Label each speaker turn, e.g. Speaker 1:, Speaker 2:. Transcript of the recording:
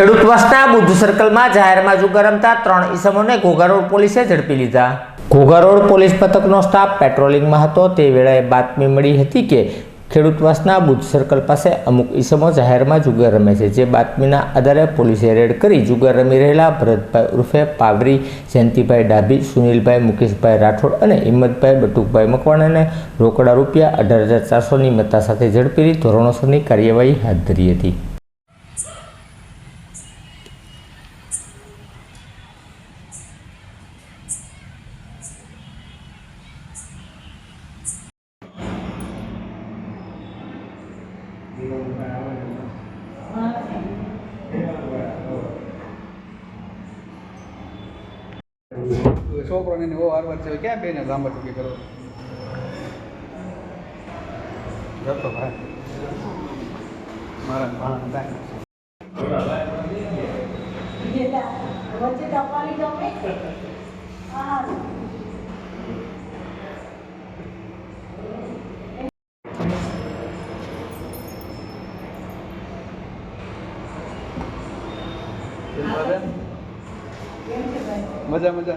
Speaker 1: ખેડૂત વાસના બુદ્ધ સર્કલમાં જાહેરમાં જુગાર રમતા ત્રણ ઈસમોને ઘોઘારોડ પોલીસે ઝડપી લીધા. ઘોઘારોડ પોલીસ પથકનો સ્ટાફ પેટ્રોલિંગમાં હતો. તે વેળાએ બાતમી મળી હતી કે ખેડૂત વાસના બુદ્ધ સર્કલ પાસે અમુક ઈસમો જાહેરમાં જુગાર રમે છે. જે બાતમીના આધારે પોલીસે રેડ કરી જુગાર રમી રહેલા ભરતભાઈ ઉર્ફે પાવરી, જયંતિભાઈ ડાભી, સુનિલભાઈ, મુકેશભાઈ રાઠોડ અને હિંમતભાઈ બટુકભાઈ મકવાણાને રોકડા રૂપિયા અઢાર હજાર ચારસોની મત્તા સાથે ઝડપી લઈ ધોરણોસરની કાર્યવાહી હાથ ધરી હતી.
Speaker 2: છોકરોને એવો બહુ હારવાર છે. ક્યાં બેને લાંબા ટૂંકી કરો? જતો ભાઈ મારા ભાણ થાય. મજા મજા